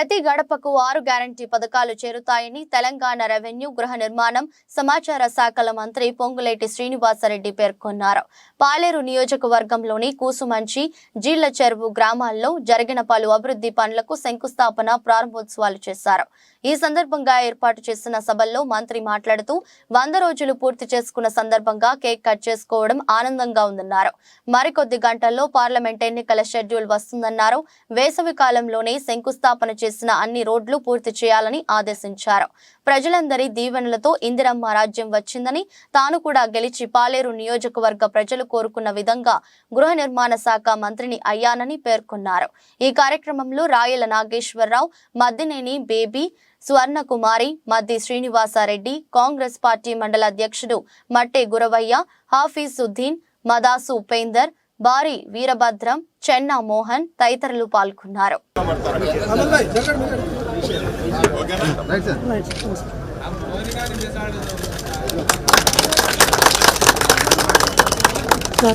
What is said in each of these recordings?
ప్రతి గడపకు ఆరు గ్యారంటీ పథకాలు చేరుతాయని తెలంగాణ రెవెన్యూ గృహ నిర్మాణం సమాచార శాఖల మంత్రి పొంగులేటి శ్రీనివాసరెడ్డి పేర్కొన్నారు. పాలేరు నియోజకవర్గంలోని కూసుమంచి జీళ్ళ చెరువు గ్రామాల్లో జరిగిన పలు అభివృద్ధి పనులకు శంకుస్థాపన ప్రారంభోత్సవాలు చేశారు. ఈ సందర్భంగా ఏర్పాటు చేసిన సభల్లో మంత్రి మాట్లాడుతూ వంద రోజులు పూర్తి చేసుకున్న సందర్భంగా కేక్ కట్ చేసుకోవడం ఆనందంగా ఉందన్నారు. మరికొద్ది గంటల్లో పార్లమెంట్ ఎన్నికల షెడ్యూల్ వస్తుందన్నారు. వేసవి కాలంలోనే శంకుస్థాపన చేసిన అన్ని రోడ్లు పూర్తి చేయాలని ఆదేశించారు. ప్రజలందరి దీవెనలతో ఇందిరమ్మ రాజ్యం వచ్చిందని తాను కూడా గెలిచి పాలేరు నియోజకవర్గ ప్రజలు కోరుకున్న విధంగా గృహ నిర్మాణ శాఖ మంత్రిని అయ్యానని పేర్కొన్నారు. ఈ కార్యక్రమంలో రాయల నాగేశ్వరరావు మద్దినేని బేబీ స్వర్ణకుమారి మద్ది శ్రీనివాసారెడ్డి కాంగ్రెస్ పార్టీ మండల అధ్యక్షుడు మట్టే గురవయ్య హాఫీజుద్దీన్ మదాసు ఉపేందర్ బారి వీరభద్రం చెన్నా మోహన్ తదితరులు పాల్గొన్నారు.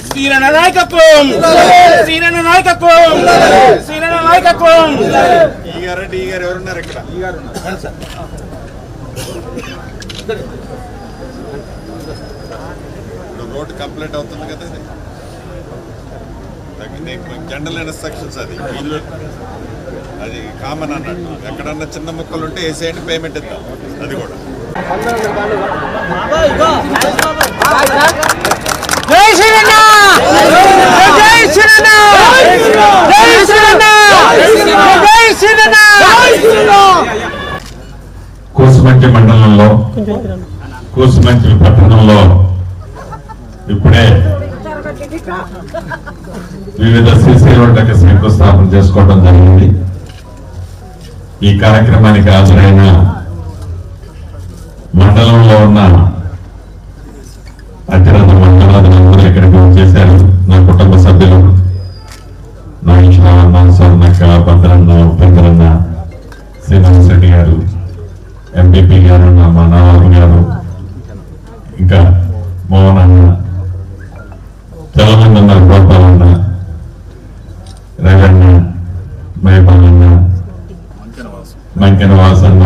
శ్రీరణ నాయకత్వం! శ్రీరణ నాయకత్వం! శ్రీరణ నాయకత్వం! ఈ గారు అంటే ఈ గారు ఎవరున్నారు ఇక్కడ ఇప్పుడు రోడ్ కంప్లీట్ అవుతుంది కదా ఇది. జనరల్ ఇన్స్ట్రక్షన్స్ అది. అది కామన్ అన్నట్టు. ఎక్కడన్నా చిన్న ముక్కలు ఉంటే వేసేయండి పేమెంట్ ఇద్దాం. అది కూడా. జై కూసుమంచి మండలంలో కూసుమంచి పట్టణంలో ఇప్పుడే వివిధ సిసి రోడ్లకు శంకుస్థాపన చేసుకోవడం జరిగింది. ఈ కార్యక్రమానికి హాజరైన మండలంలో ఉన్న అతిరథ మండలాదులందరూ ఇక్కడికి వచ్చేశారు. నా కుటుంబ సభ్యులు నా ఇష్టాన్న కళాభద్రన్న ఉపేంద్రన్న శ్రీనివాస్ రెడ్డి గారు ఎంపీపీ గారు నా మా నాన్నగారు గారు ఇంకా మోహన్ అన్న చాలా మంది ఉన్నారు గోపాలన్న రవన్న మైపాలన్న మంకెన వాసన్న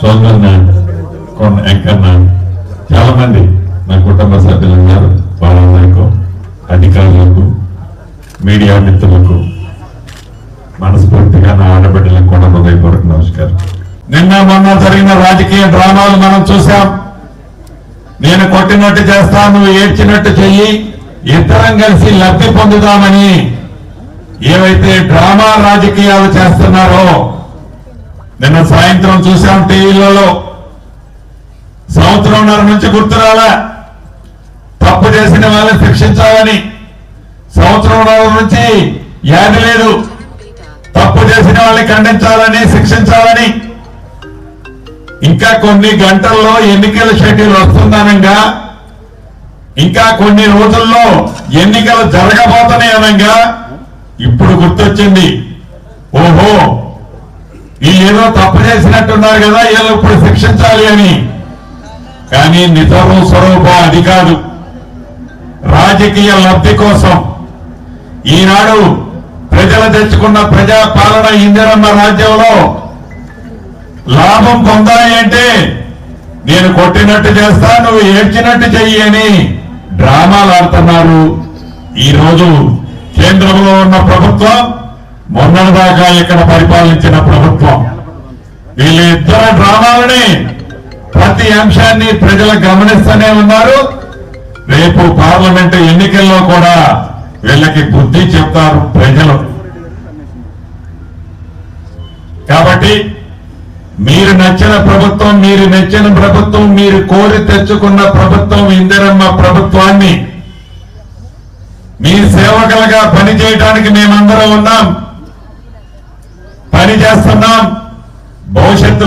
సోదన్న కొండ ఎంకన్న చాలా మంది నా కుటుంబ సభ్యులు ఉన్నారు వాళ్ళందరికీ అధికారులకు మీడియా మిత్రులకు మనస్ఫూర్తిగా నా ఆడబిడ్డలకు కూడా హృదయపూర్వక నమస్కారం నిన్న మొన్న జరిగిన రాజకీయ డ్రామాలు మనం చూసాం నేను కొట్టినట్టు చేస్తా నువ్వు ఏడ్చినట్టు చెయ్యి. ఇద్దరం కలిసి లబ్ధి పొందుదామని ఏవైతే డ్రామా రాజకీయాలు చేస్తున్నారో నిన్న సాయంత్రం చూసాం టీవీలలో. సంవత్సరంన్నర నుంచి గుర్తురాలా తప్పు చేసిన వాళ్ళని శిక్షించాలని సంవత్సరంన్నర నుంచి యాది లేదు. తప్పు చేసిన వాళ్ళని ఖండించాలని శిక్షించాలని ఇంకా కొన్ని గంటల్లో ఎన్నికల షెడ్యూల్ వస్తుందనంగా. ఇంకా కొన్ని రోజుల్లో ఎన్నికలు జరగబోతున్నాయి అనగా. ఇప్పుడు గుర్తొచ్చింది. ఓహో వీళ్ళేదో ఏదో తప్పు చేసినట్టున్నారు కదా వీళ్ళు ఇప్పుడు శిక్షించాలి అని. కానీ నిజము స్వరూపం అది కాదు. రాజకీయ లబ్ధి కోసం ఈనాడు ప్రజలు తెచ్చుకున్న ప్రజా పాలన ఇందిరమ్మ రాజ్యంలో లాభం పొందాలి అంటే నేను కొట్టినట్టు చేస్తా నువ్వు ఏడ్చినట్టు చెయ్యి అని డ్రామాలు ఆడుతున్నారు. ఈ రోజు కేంద్రంలో ఉన్న ప్రభుత్వం మొన్నటిదాకా ఇక్కడ పరిపాలించిన ప్రభుత్వం. వీళ్ళిద్దరు డ్రామాలని ప్రతి అంశాన్ని ప్రజలు గమనిస్తూనే ఉన్నారు. రేపు పార్లమెంటు ఎన్నికల్లో కూడా వీళ్ళకి బుద్ధి చెప్తారు ప్రజలు. కాబట్టి మీరు నచ్చిన ప్రభుత్వం మీరు నచ్చిన ప్రభుత్వం మీరు కోరి తెచ్చుకున్న ప్రభుత్వం ఇందిరమ్మ ప్రభుత్వాన్ని మీ సేవకులుగా పనిచేయడానికి మేమందరం ఉన్నాం. పని చేస్తున్నాం భవిష్యత్తులో